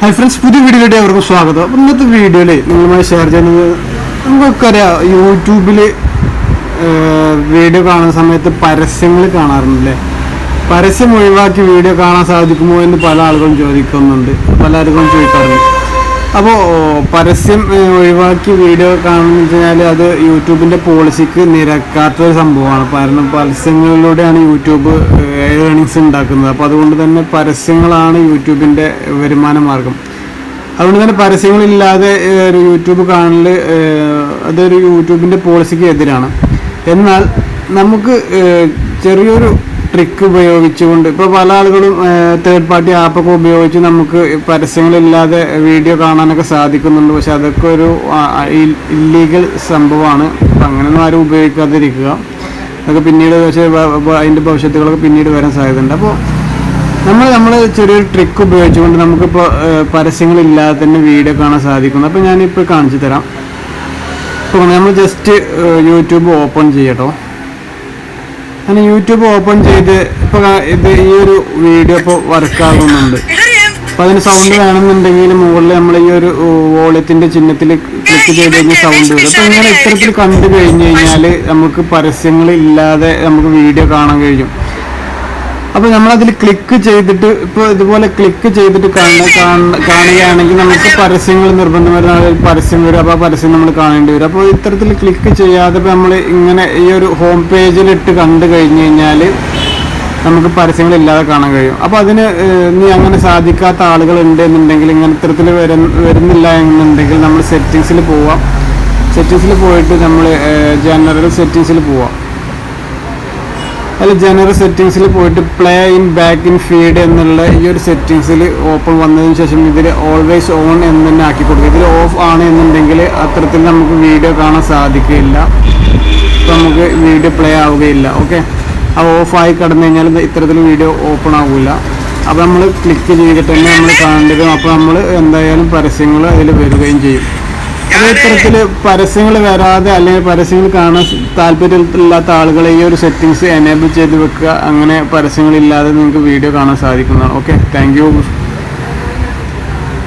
Hi friends പുതിയ വീഡിയോയിലേക്ക് അവർക്ക് സ്വാഗതം. അപ്പം ഇന്നത്തെ വീഡിയോയിൽ നിങ്ങളുമായി ഷെയർ ചെയ്യുന്നത് നമുക്കറിയാം യൂട്യൂബിൽ വീഡിയോ കാണുന്ന സമയത്ത് പരസ്യങ്ങൾ കാണാറുണ്ടല്ലേ? പരസ്യം ഒഴിവാക്കി വീഡിയോ കാണാൻ സാധിക്കുമോ എന്ന് പല ആളുകളും ചോദിക്കുന്നുണ്ട്. പലർക്കും ചോദിക്കാറുണ്ട്. അപ്പോൾ പരസ്യം ഒഴിവാക്കി വീഡിയോ കാണുമെന്ന് വെച്ച് കഴിഞ്ഞാൽ അത് യൂട്യൂബിന്റെ പോളിസിക്ക് നിരക്കാത്തൊരു സംഭവമാണ്. കാരണം പരസ്യങ്ങളിലൂടെയാണ് യൂട്യൂബ് ഏണിങ്സ് ഉണ്ടാക്കുന്നത്. അപ്പോൾ അതുകൊണ്ട് തന്നെ പരസ്യങ്ങളാണ് യൂട്യൂബിന്റെ വരുമാന മാർഗം. അതുകൊണ്ട് തന്നെ പരസ്യങ്ങളില്ലാതെ ഒരു യൂട്യൂബ് കാണൽ അതൊരു യൂട്യൂബിന്റെ പോളിസിക്ക് എതിരാണ്. എന്നാൽ നമുക്ക് ചെറിയൊരു ട്രിക്ക് ഉപയോഗിച്ചുകൊണ്ട്. ഇപ്പോൾ പല ആളുകളും തേർഡ് പാർട്ടി ആപ്പൊക്കെ ഉപയോഗിച്ച് നമുക്ക് പരസ്യങ്ങളില്ലാതെ വീഡിയോ കാണാനൊക്കെ സാധിക്കുന്നുണ്ട്. പക്ഷെ അതൊക്കെ ഒരു ഇല്ലീഗൽ സംഭവമാണ്. അപ്പം അങ്ങനെയൊന്നും ആരും ഉപയോഗിക്കാതിരിക്കുക. അതൊക്കെ പിന്നീട് പക്ഷേ അതിന്റെ ഭവിഷ്യത്തുകളൊക്കെ പിന്നീട് വരാൻ സാധ്യതയുണ്ട്. അപ്പോൾ നമ്മൾ നമ്മൾ ചെറിയൊരു ട്രിക്ക് ഉപയോഗിച്ചുകൊണ്ട് നമുക്കിപ്പോൾ പരസ്യങ്ങളില്ലാതെ തന്നെ വീഡിയോ കാണാൻ സാധിക്കുന്നു. അപ്പോൾ ഞാനിപ്പോൾ കാണിച്ചു തരാം. അപ്പോൾ നമ്മൾ ജസ്റ്റ് യൂട്യൂബ് ഓപ്പൺ ചെയ്യട്ടോ. ഞാൻ യൂട്യൂബ് ഓപ്പൺ ചെയ്ത് ഇപ്പോൾ ഇത് ഈ ഒരു വീഡിയോ ഇപ്പോൾ വർക്കാകുന്നുണ്ട് അപ്പോൾ അതിന് സൗണ്ട് വേണമെന്നുണ്ടെങ്കിൽ മുകളിൽ നമ്മൾ ഈ ഒരു വോളിയത്തിന്റെ ചിഹ്നത്തിൽ ക്ലിക്ക് ചെയ്ത് കഴിഞ്ഞാൽ സൗണ്ട് വരും. അപ്പോൾ ഇങ്ങനെ ഇത്തരത്തിൽ കണ്ടു കഴിഞ്ഞ് കഴിഞ്ഞാൽ നമുക്ക് പരസ്യങ്ങൾ ഇല്ലാതെ നമുക്ക് വീഡിയോ കാണാൻ കഴിയും. അപ്പോൾ നമ്മളതിൽ ക്ലിക്ക് ചെയ്തിട്ട് ഇപ്പൊ ഇതുപോലെ ക്ലിക്ക് ചെയ്തിട്ട് കാണ കാണ- കാണുകയാണെങ്കിൽ നമുക്ക് പരസ്യങ്ങൾ നിർബന്ധമായിട്ട് പരസ്യം വരും. അപ്പൊ ആ പരസ്യം നമ്മൾ കാണേണ്ടി വരും. അപ്പോൾ ഇത്തരത്തിൽ ക്ലിക്ക് ചെയ്യാതെ നമ്മൾ ഇങ്ങനെ ഈ ഒരു ഹോം പേജിൽ ഇട്ട് കണ്ടു കഴിഞ്ഞു കഴിഞ്ഞാൽ നമുക്ക് പരസ്യങ്ങൾ ഇല്ലാതെ കാണാൻ കഴിയും. അപ്പോൾ അതിന് നീ അങ്ങനെ സാധിക്കാത്ത ആളുകൾ ഉണ്ട് എന്നുണ്ടെങ്കിൽ ഇങ്ങനെ ഇത്തരത്തിൽ വരുന്നില്ല എന്നുണ്ടെങ്കിൽ നമ്മൾ സെറ്റിങ്സിൽ പോവാം. സെറ്റിങ്സിൽ പോയിട്ട് നമ്മൾ ജനറൽ സെറ്റിങ്സിൽ പോവാം. അതിൽ ജനറൽ സെറ്റിങ്സിൽ പോയിട്ട് play in back in feed എന്നുള്ള ഈ ഒരു സെറ്റിങ്സിൽ ഓപ്പൺ വന്നതിന് ശേഷം ഇതിൽ ഓൾവേസ് ഓൺ എന്ന് തന്നെ ആക്കി കൊടുക്കുക ഇതിൽ ഓഫ് ആണ് എന്നുണ്ടെങ്കിൽ അത്തരത്തിൽ നമുക്ക് വീഡിയോ കാണാൻ സാധിക്കുകയില്ല. നമുക്ക് വീഡിയോ പ്ലേ ആവുകയില്ല. ഓക്കെ ആ ഓഫായി കടന്നു കഴിഞ്ഞാൽ ഇത് ഇത്തരത്തിൽ വീഡിയോ ഓപ്പൺ ആവില്ല അപ്പോൾ നമ്മൾ ക്ലിക്ക് ചെയ്തിട്ട് തന്നെ നമ്മൾ കാണേണ്ടത് അപ്പോൾ നമ്മൾ എന്തായാലും പരസ്യങ്ങൾ അതിൽ വരികയും ചെയ്യും. അത് ഇത്തരത്തിൽ പരസ്യങ്ങൾ വരാതെ അല്ലെങ്കിൽ പരസ്യങ്ങൾ കാണാൻ താല്പര്യമില്ലാത്ത ആളുകളെ ഈ ഒരു സെറ്റിങ്സ് എനേബിൾ ചെയ്ത് വെക്കുക അങ്ങനെ പരസ്യങ്ങളില്ലാതെ നിങ്ങൾക്ക് വീഡിയോ കാണാൻ സാധിക്കുന്നതാണ് ഓക്കെ താങ്ക് യു